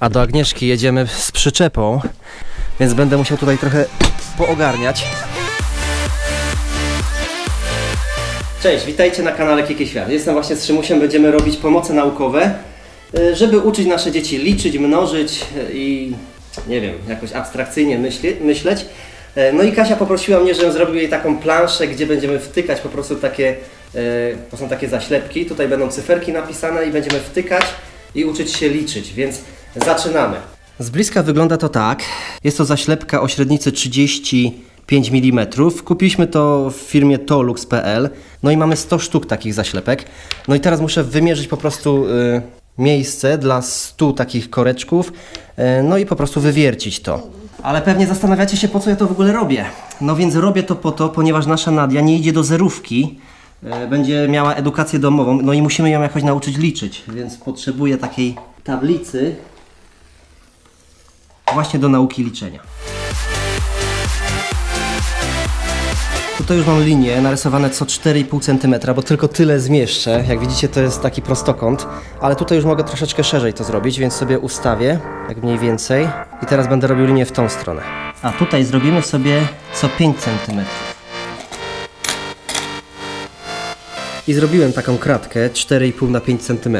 a do Agnieszki jedziemy z przyczepą, więc będę musiał tutaj trochę poogarniać. Cześć, witajcie na kanale Kiki Świat. Jestem właśnie z Szymusiem, będziemy robić pomoce naukowe, y, żeby uczyć nasze dzieci liczyć, mnożyć i nie wiem, jakoś abstrakcyjnie myśli, myśleć. Y, No i Kasia poprosiła mnie, żebym zrobił jej taką planszę, gdzie będziemy wtykać po prostu takie, y, to są takie zaślepki, tutaj będą cyferki napisane i będziemy wtykać i uczyć się liczyć, więc zaczynamy. Z bliska wygląda to tak. Jest to zaślepka o średnicy 35 mm. Kupiliśmy to w firmie tolux.pl. No i mamy 100 sztuk takich zaślepek. No i teraz muszę wymierzyć po prostu y, miejsce dla 100 takich koreczków. y, no i po prostu wywiercić to. Ale pewnie zastanawiacie się, po co ja to w ogóle robię. No więc robię to po to, ponieważ nasza Nadia nie idzie do zerówki. y, Będzie miała edukację domową, no i musimy ją jakoś nauczyć liczyć, więc potrzebuję takiej tablicy, właśnie do nauki liczenia. Tutaj już mam linie narysowane co 4,5 cm, bo tylko tyle zmieszczę. Jak widzicie to jest taki prostokąt, ale tutaj już mogę troszeczkę szerzej to zrobić, więc sobie ustawię, jak mniej więcej. I teraz będę robił linię w tą stronę. A tutaj zrobimy sobie co 5 cm. I zrobiłem taką kratkę 4,5 na 5 cm.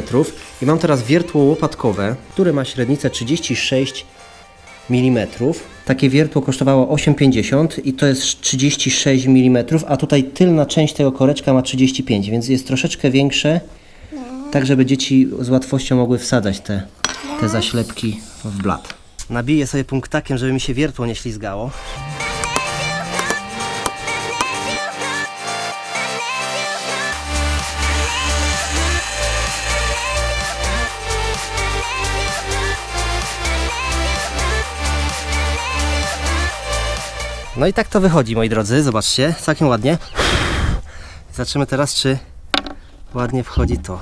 I mam teraz wiertło łopatkowe, które ma średnicę 36 mm. Takie wiertło kosztowało 8,50 i to jest 36 mm, a tutaj tylna część tego koreczka ma 35, więc jest troszeczkę większe, tak żeby dzieci z łatwością mogły wsadzać te, te zaślepki w blat. Nabiję sobie punktakiem, żeby mi się wiertło nie ślizgało. No i tak to wychodzi, moi drodzy. Zobaczcie, całkiem ładnie. Zobaczymy teraz, czy ładnie wchodzi to.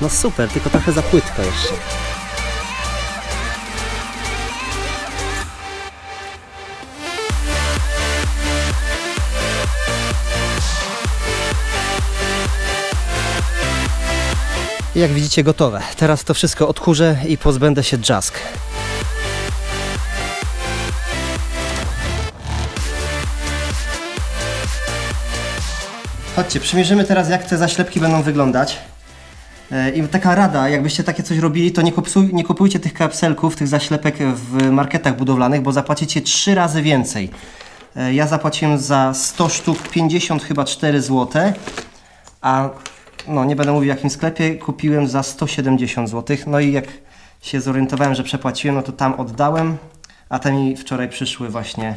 No super, tylko trochę za płytko jeszcze. Jak widzicie gotowe. Teraz to wszystko odkurzę i pozbędę się dżask. Chodźcie, przymierzymy teraz jak te zaślepki będą wyglądać. E, I taka rada, jakbyście takie coś robili, to nie, nie kupujcie tych kapselków, tych zaślepek w marketach budowlanych, bo zapłacicie trzy razy więcej. E, Ja zapłaciłem za 100 sztuk 50 chyba 4 zł, a no nie będę mówił w jakim sklepie, kupiłem za 170 zł. No i jak się zorientowałem, że przepłaciłem, no to tam oddałem, a te mi wczoraj przyszły właśnie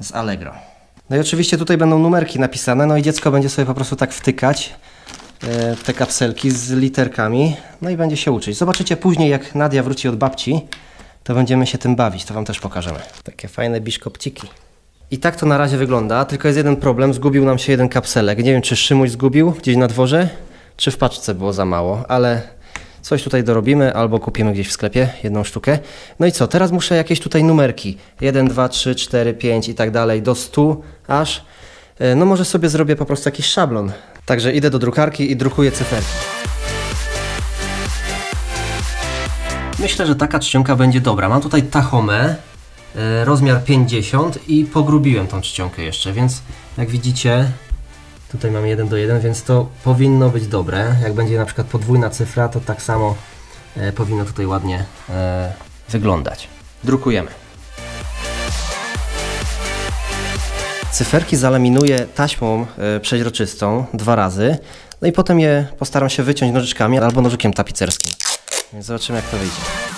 z Allegro. No i oczywiście tutaj będą numerki napisane, no i dziecko będzie sobie po prostu tak wtykać e, te kapselki z literkami, no i będzie się uczyć. Zobaczycie później, jak Nadia wróci od babci, to będziemy się tym bawić, to Wam też pokażemy. Takie fajne biszkopciki. I tak to na razie wygląda, tylko jest jeden problem, zgubił nam się jeden kapselek. Nie wiem, czy Szymuś zgubił gdzieś na dworze, czy w paczce było za mało, ale coś tutaj dorobimy albo kupimy gdzieś w sklepie jedną sztukę. No i co, teraz muszę jakieś tutaj numerki. 1, 2, 3, 4, 5 i tak dalej do 100 aż. E, No może sobie zrobię po prostu jakiś szablon. Także idę do drukarki i drukuję cyferki. Myślę, że taka czcionka będzie dobra. Mam tutaj tachomę, e, rozmiar 50 i pogrubiłem tą czcionkę jeszcze, więc jak widzicie, tutaj mamy 1 do 1, więc to powinno być dobre. Jak będzie na przykład podwójna cyfra, to tak samo e, powinno tutaj ładnie e, wyglądać. Drukujemy. Cyferki zalaminuję taśmą e, przeźroczystą dwa razy, no i potem je postaram się wyciąć nożyczkami albo nożykiem tapicerskim. Więc zobaczymy jak to wyjdzie.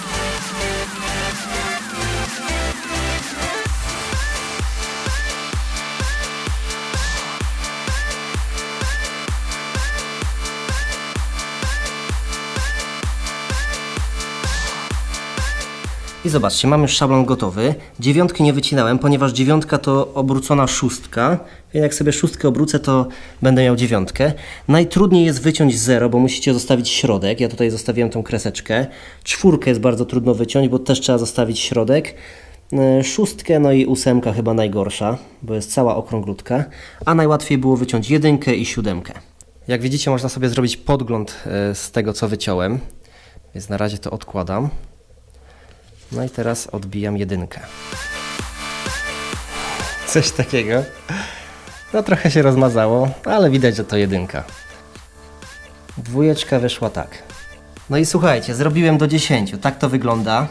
I zobaczcie, mam już szablon gotowy. Dziewiątki nie wycinałem, ponieważ dziewiątka to obrócona szóstka. Więc jak sobie szóstkę obrócę, to będę miał dziewiątkę. Najtrudniej jest wyciąć zero, bo musicie zostawić środek. Ja tutaj zostawiłem tą kreseczkę. Czwórkę jest bardzo trudno wyciąć, bo też trzeba zostawić środek. E, Szóstkę, no i ósemka chyba najgorsza, bo jest cała okrąglutka. A najłatwiej było wyciąć jedynkę i siódemkę. Jak widzicie, można sobie zrobić podgląd e, z tego, co wyciąłem. Więc na razie to odkładam. No i teraz odbijam jedynkę. Coś takiego. No trochę się rozmazało, ale widać, że to jedynka. Dwójeczka wyszła tak. No i słuchajcie, zrobiłem do 10. Tak to wygląda.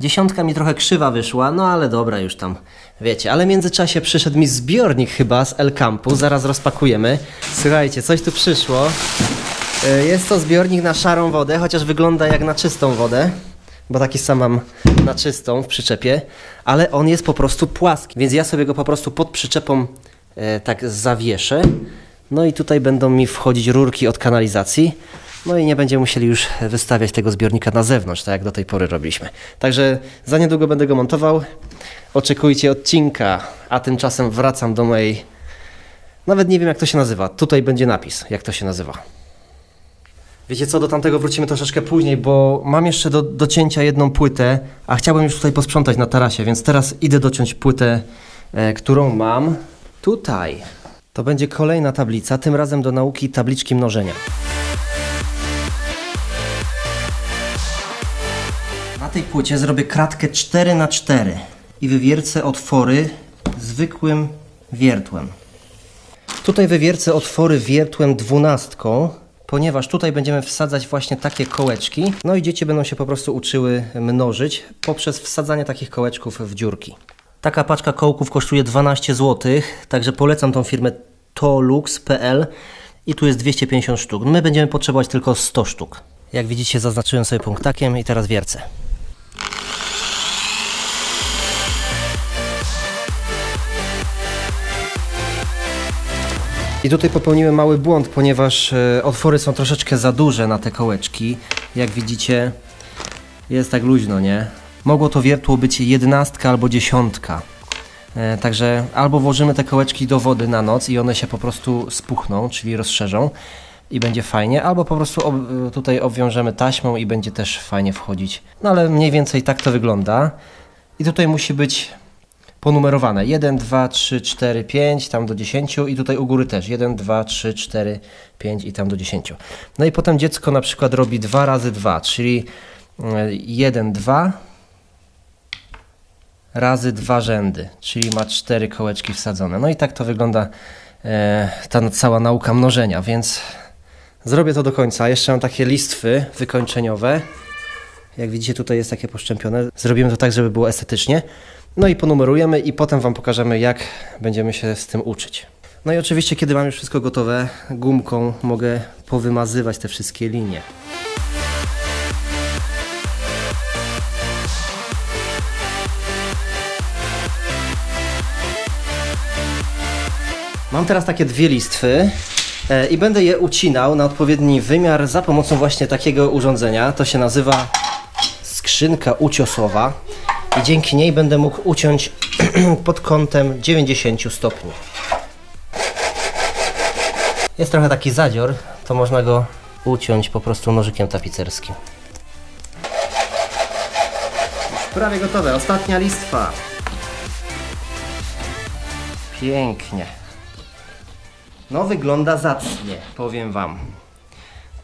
Dziesiątka mi trochę krzywa wyszła, no ale dobra, już tam wiecie. Ale w międzyczasie przyszedł mi zbiornik chyba z El Campu, zaraz rozpakujemy. Słuchajcie, coś tu przyszło. E, Jest to zbiornik na szarą wodę, chociaż wygląda jak na czystą wodę, bo taki sam mam na czystą w przyczepie, ale on jest po prostu płaski, więc ja sobie go po prostu pod przyczepą e, tak zawieszę. No i tutaj będą mi wchodzić rurki od kanalizacji. No i nie będziemy musieli już wystawiać tego zbiornika na zewnątrz, tak jak do tej pory robiliśmy. Także za niedługo będę go montował. Oczekujcie odcinka, a tymczasem wracam do mojej. Nawet nie wiem jak to się nazywa. Tutaj będzie napis, jak to się nazywa. Wiecie co, do tamtego wrócimy troszeczkę później, bo mam jeszcze do docięcia jedną płytę, a chciałbym już tutaj posprzątać na tarasie, więc teraz idę dociąć płytę, e, którą mam tutaj. To będzie kolejna tablica, tym razem do nauki tabliczki mnożenia. Na tej płycie zrobię kratkę 4 na 4 i wywiercę otwory zwykłym wiertłem. Tutaj wywiercę otwory wiertłem dwunastką, ponieważ tutaj będziemy wsadzać właśnie takie kołeczki. No i dzieci będą się po prostu uczyły mnożyć poprzez wsadzanie takich kołeczków w dziurki. Taka paczka kołków kosztuje 12 zł, także polecam tą firmę tolux.pl i tu jest 250 sztuk. My będziemy potrzebować tylko 100 sztuk. Jak widzicie zaznaczyłem sobie punktakiem i teraz wiercę. I tutaj popełniłem mały błąd, ponieważ e, otwory są troszeczkę za duże na te kołeczki. Jak widzicie, jest tak luźno, nie? Mogło to wiertło być jedenastka albo dziesiątka. E, także albo włożymy te kołeczki do wody na noc i one się po prostu spuchną, czyli rozszerzą i będzie fajnie, albo po prostu ob, tutaj obwiążemy taśmą i będzie też fajnie wchodzić. No ale mniej więcej tak to wygląda. I tutaj musi być ponumerowane 1, 2, 3, 4, 5, tam do 10 i tutaj u góry też 1, 2, 3, 4, 5 i tam do 10. No i potem dziecko na przykład robi 2 razy 2, czyli 1, 2 razy dwa rzędy, czyli ma cztery kołeczki wsadzone. No i tak to wygląda e, ta cała nauka mnożenia, więc zrobię to do końca. Jeszcze mam takie listwy wykończeniowe. Jak widzicie, tutaj jest takie poszczępione. Zrobimy to tak, żeby było estetycznie. No i ponumerujemy i potem Wam pokażemy, jak będziemy się z tym uczyć. No i oczywiście, kiedy mam już wszystko gotowe, gumką mogę powymazywać te wszystkie linie. Mam teraz takie dwie listwy e, i będę je ucinał na odpowiedni wymiar za pomocą właśnie takiego urządzenia. To się nazywa skrzynka uciosowa i dzięki niej będę mógł uciąć pod kątem 90 stopni. Jest trochę taki zadzior, to można go uciąć po prostu nożykiem tapicerskim. Prawie gotowe, ostatnia listwa. Pięknie. No wygląda zacnie, powiem Wam.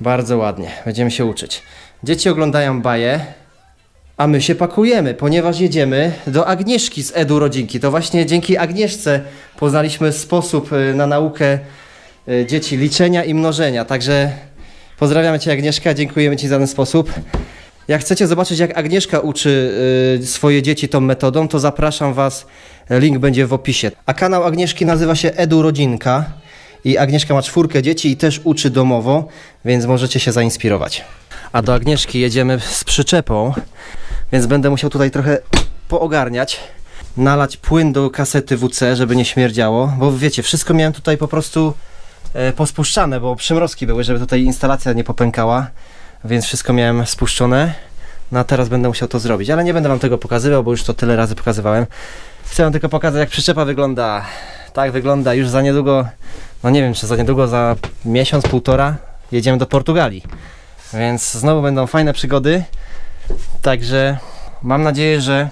Bardzo ładnie, będziemy się uczyć. Dzieci oglądają baję, a my się pakujemy, ponieważ jedziemy do Agnieszki z Edu Rodzinki. To właśnie dzięki Agnieszce poznaliśmy sposób y, na naukę y, dzieci liczenia i mnożenia. Także pozdrawiamy Cię Agnieszka, dziękujemy Ci za ten sposób. Jak chcecie zobaczyć, jak Agnieszka uczy y, swoje dzieci tą metodą, to zapraszam Was. Link będzie w opisie. A kanał Agnieszki nazywa się Edu Rodzinka. I Agnieszka ma czwórkę dzieci i też uczy domowo, więc możecie się zainspirować. A do Agnieszki jedziemy z przyczepą, więc będę musiał tutaj trochę poogarniać. Nalać płyn do kasety WC, żeby nie śmierdziało, bo wiecie, wszystko miałem tutaj po prostu e, pospuszczane, bo przymrozki były, żeby tutaj instalacja nie popękała, więc wszystko miałem spuszczone. No a teraz będę musiał to zrobić, ale nie będę wam tego pokazywał, bo już to tyle razy pokazywałem. Chcę wam tylko pokazać, jak przyczepa wygląda. Tak wygląda już za niedługo, no nie wiem, czy za niedługo, za miesiąc, półtora jedziemy do Portugalii. Więc znowu będą fajne przygody. Także mam nadzieję, że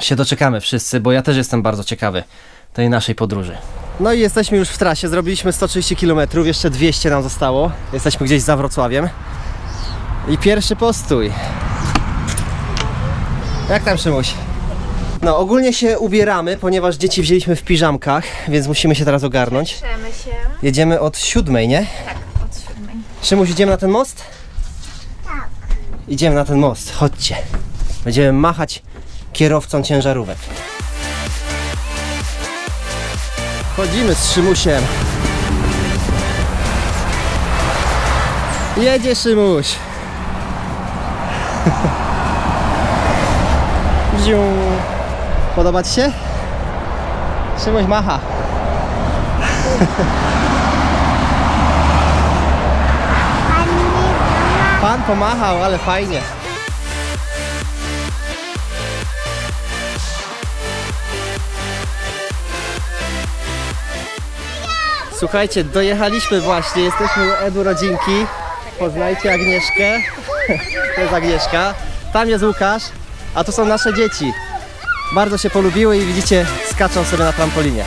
się doczekamy wszyscy, bo ja też jestem bardzo ciekawy tej naszej podróży. No i jesteśmy już w trasie, zrobiliśmy 130 km, jeszcze 200 nam zostało. Jesteśmy gdzieś za Wrocławiem. I pierwszy postój. Jak tam Szymuś? No, ogólnie się ubieramy, ponieważ dzieci wzięliśmy w piżamkach, więc musimy się teraz ogarnąć. Piszemy się. Jedziemy od siódmej, nie? Tak, od siódmej. Szymuś, idziemy na ten most? Idziemy na ten most, chodźcie. Będziemy machać kierowcom ciężarówek. Chodzimy z Szymusiem. Jedzie Szymuś. Bziu. Podoba Ci się? Szymuś macha. Pan pomachał, ale fajnie. Słuchajcie, dojechaliśmy właśnie, jesteśmy u Edu Rodzinki. Poznajcie Agnieszkę. To jest Agnieszka. Tam jest Łukasz, a tu są nasze dzieci. Bardzo się polubiły i widzicie, skaczą sobie na trampolinie.